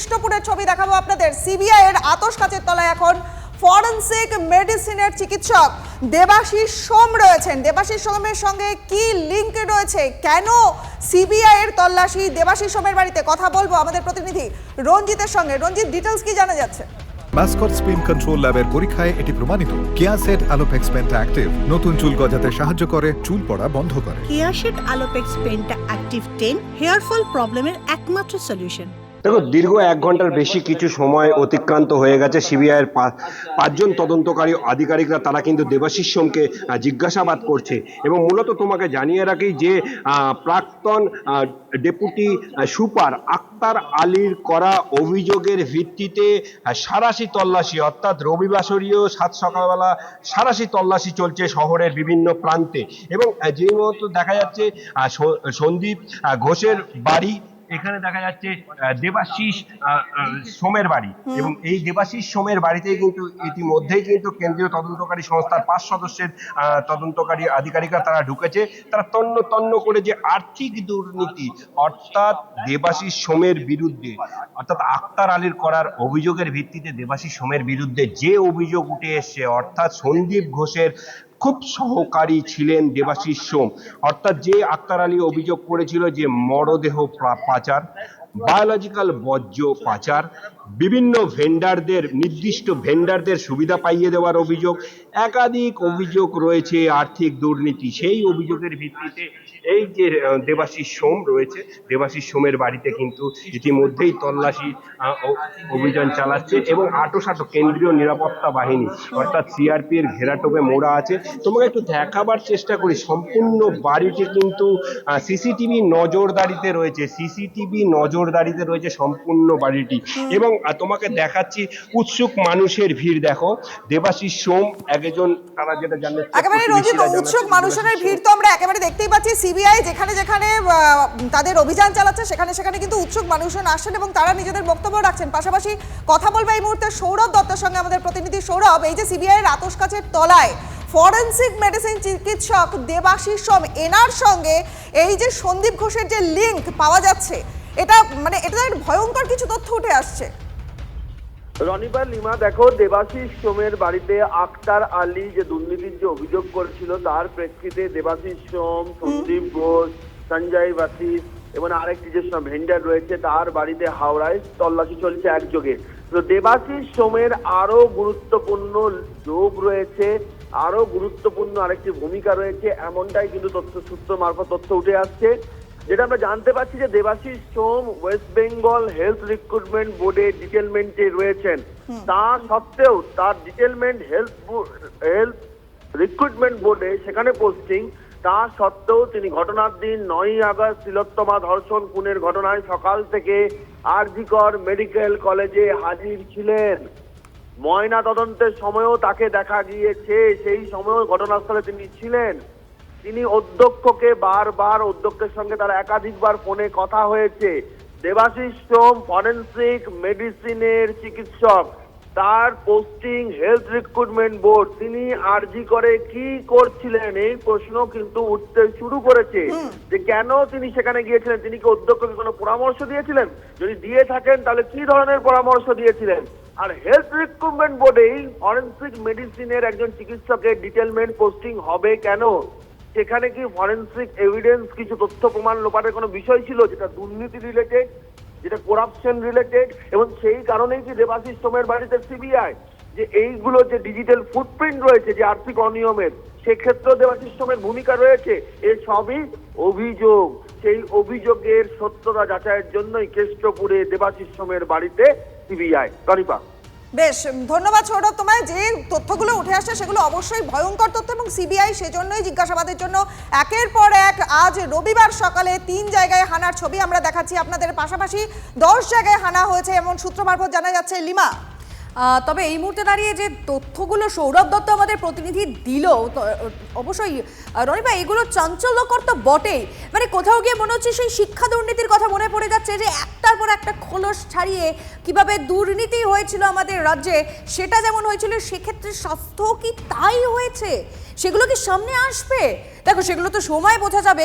কেষ্টপুরের ছবি দেখাবো আপনাদের। সিবিআই এর আতস কাচের তলায় এখন ফরেন্সিক মেডিসিনের চিকিৎসক দেবাশিস সোম রয়েছেন। দেবাশিস সোমের সঙ্গে কি লিঙ্ক রয়েছে? কেন সিবিআই এর তল্লাশি? দেবাশিস সোমের বাড়িতে কথা বলব আমাদের প্রতিনিধি রঞ্জিতের সঙ্গে। রঞ্জিত ডিটেলস কি জানা যাচ্ছে? মাস্কট স্পিন কন্ট্রোল ল্যাবের পরীক্ষায় এটি প্রমাণিত। কিয়াসেট আলোপেক্স পেন্টা অ্যাক্টিভ নতুন চুল গজাতে সাহায্য করে চুল পড়া বন্ধ করে। কিয়াসেট আলোপেক্স পেনটা অ্যাক্টিভ টেন হেয়ার ফল প্রবলেমের একমাত্র সলিউশন দেখো, দীর্ঘ এক ঘণ্টার বেশি কিছু সময় অতিক্রান্ত হয়ে গেছে সিবিআইয়ের পাঁচজন তদন্তকারী আধিকারিকরা, তারা কিন্তু দেবাশিস সোমকে জিজ্ঞাসাবাদ করছে। এবং মূলত তোমাকে জানিয়ে রাখি যে প্রাক্তন ডেপুটি সুপার আক্তার আলীর করা অভিযোগের ভিত্তিতে সারাশি তল্লাশি, অর্থাৎ রবিবাসরীয় সাত সকালবেলা সারাশি তল্লাশি চলছে শহরের বিভিন্ন প্রান্তে। এবং যেই মতো দেখা যাচ্ছে সন্দীপ ঘোষের বাড়ি এখানে দেখা যাচ্ছে দেবাশিস সোমের বাড়ি। এবং এই দেবাশিস সোমের বাড়িতেই কিন্তু ইতিমধ্যেই কিন্তু কেন্দ্রীয় তদন্তকারী সংস্থার পাঁচ সদস্যের তদন্তকারী আধিকারিকরা তারা ঢুকেছে। তারা তন্ন তন্ন করে যে আর্থিক দুর্নীতি অর্থাৎ দেবাশিস সোমের বিরুদ্ধে অর্থাৎ আক্তার আলীর করার অভিযোগের ভিত্তিতে দেবাশিস সোমের বিরুদ্ধে যে অভিযোগ উঠে এসছে অর্থাৎ সন্দীপ ঘোষের খুব সহকারী ছিলেন দেবাশিস সোম। অর্থাৎ যে আক্তার আলী অভিযোগ করেছিল যে মরদেহ পাচার বায়োলজিক্যাল বর্জ্য পাচার, বিভিন্ন ভেন্ডারদের নির্দিষ্ট ভেন্ডারদের সুবিধা পাইয়ে দেওয়ার অভিযোগ, একাধিক অভিযোগ রয়েছে আর্থিক দুর্নীতি। সেই অভিযোগের ভিত্তিতে এই যে দেবাশিস সোম রয়েছে, দেবাশিস সোমের বাড়িতে কিন্তু ইতিমধ্যেই তল্লাশি অভিযান চালাচ্ছে এবং আটোসাটো কেন্দ্রীয় নিরাপত্তা বাহিনী, অর্থাৎ সিআরপি এর ঘেরাটোপে মোড়া আছে। তোমাকে একটু দেখাবার চেষ্টা করি, সম্পূর্ণ বাড়িটি কিন্তু সিসিটিভি নজরদারিতে রয়েছে। সিসিটিভি নজরদারিতে রয়েছে সম্পূর্ণ বাড়িটি। এবং তোমাকে দেখাচ্ছি উৎসুক মানুষের ভিড় দেখো। দেবাশিস সোম একজন তারা যেটা জানে একেবারে রঞ্জিত উৎসুক মানুষের ভিড় তো আমরা একেবারে দেখতেই পাচ্ছি। সিবিআই যেখানে যেখানে তাদের অভিযান চালাচ্ছে সেখানে সেখানে কিন্তু উৎসুক মানুষজন আসছেন এবং তারা নিজেদের বক্তব্য রাখছেন। পাশাপাশি কথা বলবে এই মুহূর্তে সৌরভ দত্তের সঙ্গে আমাদের প্রতিনিধি সৌরভ। এই যে সিবিআই এর আতস কাছের তলায় ফরেন্সিক মেডিসিন চিকিৎসক দেবাশিস সোম এনার সঙ্গে এই যে সন্দীপ ঘোষের যে লিংক পাওয়া যাচ্ছে এটা মানে এটা একটা ভয়ঙ্কর কিছু তথ্য উঠে আসছে। রনিবার লিমা দেখো দেবাশিস সোমের বাড়িতে আক্তার আলী যে দুর্নীতির যে অভিযোগ করেছিল তার প্রেক্ষিতে দেবাশিস সোম সন্দীপ ঘোষ সঞ্জয় বাসিস এবং আরেকটি যে ভেন্ডার রয়েছে তার বাড়িতে হাওড়ায় তল্লাশি চলছে একযোগে। তো দেবাশিস সোমের আরও গুরুত্বপূর্ণ যোগ রয়েছে আরও গুরুত্বপূর্ণ আরেকটি ভূমিকা রয়েছে এমনটাই কিন্তু তথ্য সূত্র মারফত তথ্য উঠে আসছে। যেটা আমরা জানতে পারছি যে Debashis Som West Bengal health recruitment বোর্ডে ডিটেলমেন্টে রয়েছেন। তা সত্ত্বেও তার ডিটেলমেন্ট হেলথ হেলথ রিক্রুটমেন্ট বোর্ডে সেখানে পোস্টিং। তা সত্ত্বেও তিনি ঘটনার দিন নয়ই আগস্ট তিলোত্তমা ধর্ষণ খুনের ঘটনায় সকাল থেকে আরজিকর মেডিকেল কলেজে হাজির ছিলেন। ময়না তদন্তের সময়ও তাকে দেখা গিয়েছে। সেই সময়ও ঘটনাস্থলে তিনি ছিলেন। তিনি অধ্যক্ষকে বারবার অধ্যক্ষের সঙ্গে তার একাধিকবার ফোনে কথা হয়েছে। দেবাশিস সোম ফরেন্সিক মেডিসিনের চিকিৎসক। তার পোস্টিং হেলথ রিক্রুটমেন্ট বোর্ড। তিনি আরজি করে কি করছিলেন? এই প্রশ্ন কিন্তু উঠতে শুরু করেছে। যে কেন তিনি সেখানে গিয়েছিলেন? তিনি কি অধ্যক্ষকে কোনো পরামর্শ দিয়েছিলেন? যদি দিয়ে থাকেন তাহলে কি ধরনের পরামর্শ দিয়েছিলেন? আর হেলথ রিক্রুটমেন্ট বোর্ডেই ফরেন্সিক মেডিসিনের একজন চিকিৎসকের ডিটেলমেন্ট পোস্টিং হবে কেন? সেখানে কি ফরেন্সিক এভিডেন্স কিছু তথ্য প্রমাণ লোপাটের কোনো বিষয় ছিল? যেটা দুর্নীতি রিলেটেড যেটা করাপশন রিলেটেড এবং সেই কারণেই কি দেবাশিস সোমের বাড়িতে সিবিআই যে এইগুলো যে ডিজিটাল ফুটপ্রিন্ট রয়েছে, যে আর্থিক অনিয়মের, সেক্ষেত্রেও দেবাশিস সোমের ভূমিকা রয়েছে। এ সবই অভিযোগ। সেই অভিযোগের সত্যতা যাচাইয়ের জন্যই কেষ্টপুরে দেবাশিস সোমের বাড়িতে সিবিআই রনিপা বেশ ধন্যবাদ সৌরভ। তোমায় যে তথ্যগুলো উঠে আসছে সেগুলো অবশ্যই ভয়ঙ্কর তথ্য এবং সিবিআই সেজন্যই জিজ্ঞাসাবাদের জন্য একের পর এক আজ রবিবার সকালে তিন জায়গায় হানার ছবি আমরা দেখাচ্ছি আপনাদের পাশাপাশি দশ জায়গায় হানা হয়েছে এমন সূত্র মারফত জানা যাচ্ছে লিমা। তবে এই মুহূর্তে দাঁড়িয়ে যে তথ্যগুলো সৌরভ দত্ত আমাদের প্রতিনিধি দিল অবশ্যই আহ, রনি ভাই এগুলো চাঞ্চল্যকর তো বটেই। মানে কোথাও গিয়ে মনে হচ্ছে সেই শিক্ষা দুর্নীতির কথা মনে পড়ে যাচ্ছে যে একটার পর একটা খোলস ছাড়িয়ে কীভাবে দুর্নীতি হয়েছিল আমাদের রাজ্যে সেটা যেমন হয়েছিল সেক্ষেত্রে স্বাস্থ্য কি তাই হয়েছে? সেগুলো কি সামনে আসবে? দেখো সেগুলো তো সময় বোঝা যাবে।